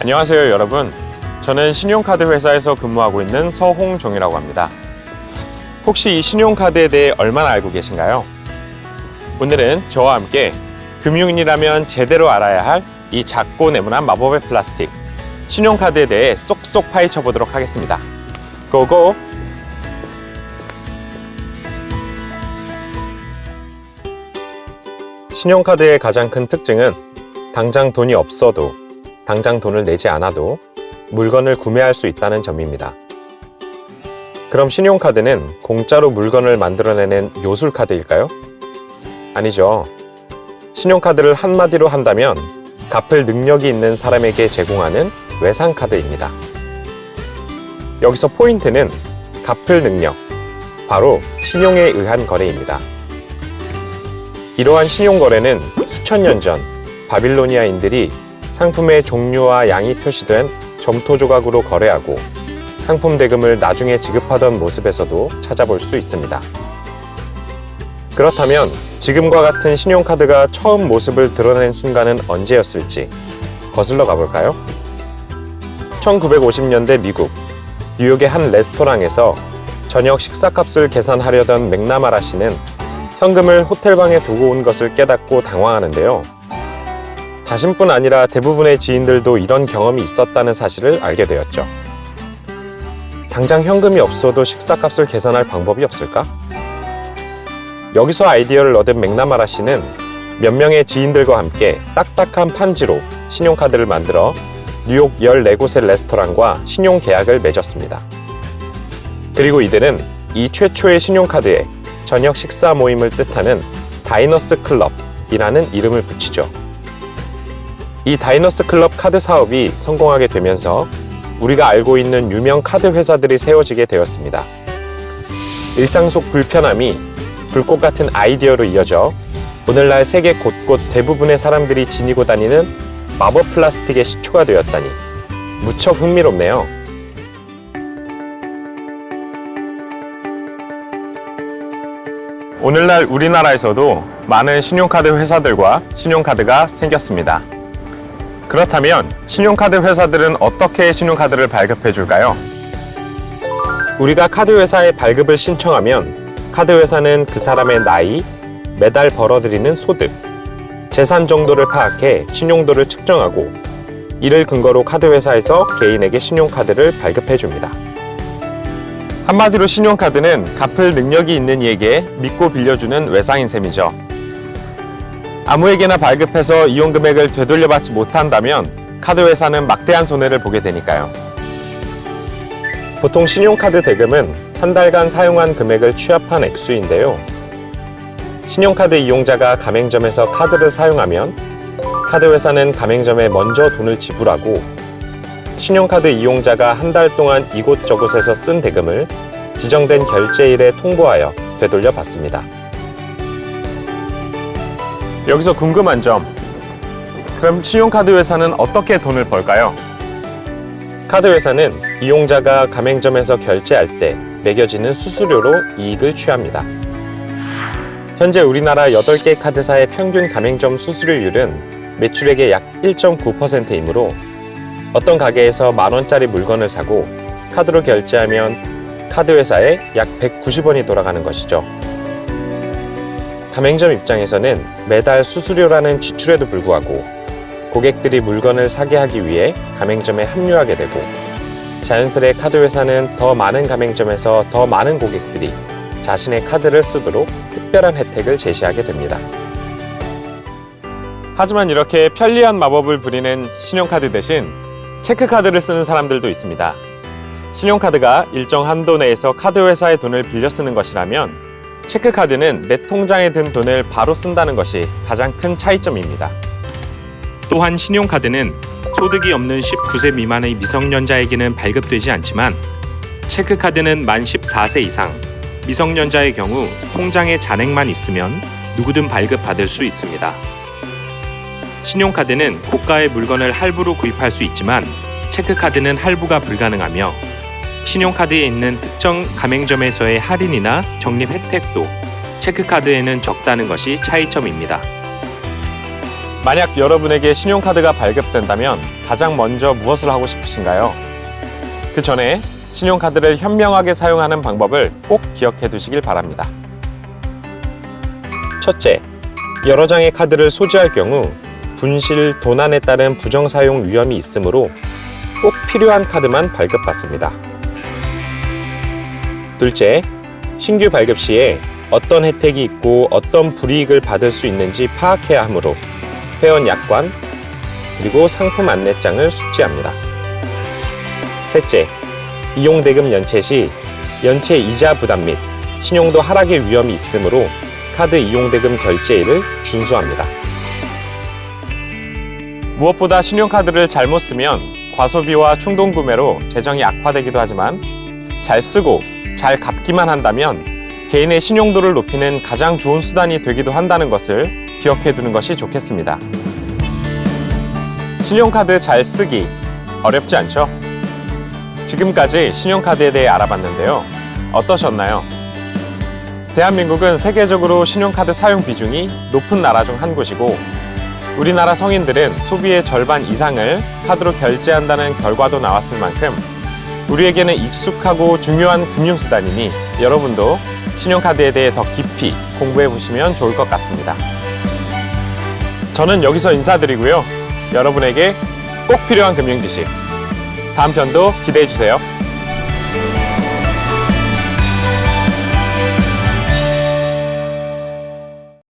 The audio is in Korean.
안녕하세요, 여러분. 저는 신용카드 회사에서 근무하고 있는 서홍종이라고 합니다. 혹시 이 신용카드에 대해 얼마나 알고 계신가요? 오늘은 저와 함께 금융인이라면 제대로 알아야 할 이 작고 네모난 마법의 플라스틱, 신용카드에 대해 쏙쏙 파헤쳐 보도록 하겠습니다. 고고! 신용카드의 가장 큰 특징은 당장 돈이 없어도 당장 돈을 내지 않아도 물건을 구매할 수 있다는 점입니다. 그럼 신용카드는 공짜로 물건을 만들어내는 요술카드일까요? 아니죠. 신용카드를 한마디로 한다면 갚을 능력이 있는 사람에게 제공하는 외상카드입니다. 여기서 포인트는 갚을 능력, 바로 신용에 의한 거래입니다. 이러한 신용거래는 수천 년 전 바빌로니아인들이 상품의 종류와 양이 표시된 점토 조각으로 거래하고 상품 대금을 나중에 지급하던 모습에서도 찾아볼 수 있습니다. 그렇다면 지금과 같은 신용카드가 처음 모습을 드러낸 순간은 언제였을지 거슬러 가볼까요? 1950년대 미국 뉴욕의 한 레스토랑에서 저녁 식사값을 계산하려던 맥나마라 씨는 현금을 호텔방에 두고 온 것을 깨닫고 당황하는데요. 자신뿐 아니라 대부분의 지인들도 이런 경험이 있었다는 사실을 알게 되었죠. 당장 현금이 없어도 식사값을 계산할 방법이 없을까? 여기서 아이디어를 얻은 맥나마라 씨는 몇 명의 지인들과 함께 딱딱한 판지로 신용카드를 만들어 뉴욕 14곳의 레스토랑과 신용 계약을 맺었습니다. 그리고 이들은 이 최초의 신용카드에 저녁 식사 모임을 뜻하는 다이너스 클럽이라는 이름을 붙이죠. 이 다이너스 클럽 카드 사업이 성공하게 되면서 우리가 알고 있는 유명 카드 회사들이 세워지게 되었습니다. 일상 속 불편함이 불꽃 같은 아이디어로 이어져 오늘날 세계 곳곳 대부분의 사람들이 지니고 다니는 마법 플라스틱의 시초가 되었다니 무척 흥미롭네요. 오늘날 우리나라에서도 많은 신용카드 회사들과 신용카드가 생겼습니다. 그렇다면 신용카드 회사들은 어떻게 신용카드를 발급해 줄까요? 우리가 카드 회사에 발급을 신청하면 카드 회사는 그 사람의 나이, 매달 벌어들이는 소득, 재산 정도를 파악해 신용도를 측정하고 이를 근거로 카드 회사에서 개인에게 신용카드를 발급해 줍니다. 한마디로 신용카드는 갚을 능력이 있는 이에게 믿고 빌려주는 외상인 셈이죠. 아무에게나 발급해서 이용 금액을 되돌려받지 못한다면 카드 회사는 막대한 손해를 보게 되니까요. 보통 신용카드 대금은 한 달간 사용한 금액을 취합한 액수인데요. 신용카드 이용자가 가맹점에서 카드를 사용하면 카드 회사는 가맹점에 먼저 돈을 지불하고 신용카드 이용자가 한 달 동안 이곳저곳에서 쓴 대금을 지정된 결제일에 통보하여 되돌려 받습니다. 여기서 궁금한 점. 그럼 신용카드 회사는 어떻게 돈을 벌까요? 카드 회사는 이용자가 가맹점에서 결제할 때 매겨지는 수수료로 이익을 취합니다. 현재 우리나라 8개 카드사의 평균 가맹점 수수료율은 매출액의 약 1.9%이므로 어떤 가게에서 만 원짜리 물건을 사고 카드로 결제하면 카드 회사에 약 190원이 돌아가는 것이죠. 가맹점 입장에서는 매달 수수료라는 지출에도 불구하고 고객들이 물건을 사게 하기 위해 가맹점에 합류하게 되고 자연스레 카드 회사는 더 많은 가맹점에서 더 많은 고객들이 자신의 카드를 쓰도록 특별한 혜택을 제시하게 됩니다. 하지만 이렇게 편리한 마법을 부리는 신용카드 대신 체크카드를 쓰는 사람들도 있습니다. 신용카드가 일정 한도 내에서 카드 회사의 돈을 빌려 쓰는 것이라면 체크카드는 내 통장에 든 돈을 바로 쓴다는 것이 가장 큰 차이점입니다. 또한 신용카드는 소득이 없는 19세 미만의 미성년자에게는 발급되지 않지만 체크카드는 만 14세 이상 미성년자의 경우 통장에 잔액만 있으면 누구든 발급받을 수 있습니다. 신용카드는 고가의 물건을 할부로 구입할 수 있지만 체크카드는 할부가 불가능하며 신용카드에 있는 특정 가맹점에서의 할인이나 적립 혜택도 체크카드에는 적다는 것이 차이점입니다. 만약 여러분에게 신용카드가 발급된다면 가장 먼저 무엇을 하고 싶으신가요? 그 전에 신용카드를 현명하게 사용하는 방법을 꼭 기억해 두시길 바랍니다. 첫째, 여러 장의 카드를 소지할 경우 분실, 도난에 따른 부정사용 위험이 있으므로 꼭 필요한 카드만 발급받습니다. 둘째, 신규 발급 시에 어떤 혜택이 있고 어떤 불이익을 받을 수 있는지 파악해야 하므로 회원 약관 그리고 상품 안내장을 숙지합니다. 셋째, 이용대금 연체 시 연체 이자 부담 및 신용도 하락의 위험이 있으므로 카드 이용대금 결제일을 준수합니다. 무엇보다 신용카드를 잘못 쓰면 과소비와 충동 구매로 재정이 악화되기도 하지만 잘 쓰고 잘 갚기만 한다면 개인의 신용도를 높이는 가장 좋은 수단이 되기도 한다는 것을 기억해 두는 것이 좋겠습니다. 신용카드 잘 쓰기 어렵지 않죠? 지금까지 신용카드에 대해 알아봤는데요. 어떠셨나요? 대한민국은 세계적으로 신용카드 사용 비중이 높은 나라 중 한 곳이고 우리나라 성인들은 소비의 절반 이상을 카드로 결제한다는 결과도 나왔을 만큼 우리에게는 익숙하고 중요한 금융수단이니 여러분도 신용카드에 대해 더 깊이 공부해 보시면 좋을 것 같습니다. 저는 여기서 인사드리고요. 여러분에게 꼭 필요한 금융 지식. 다음 편도 기대해 주세요.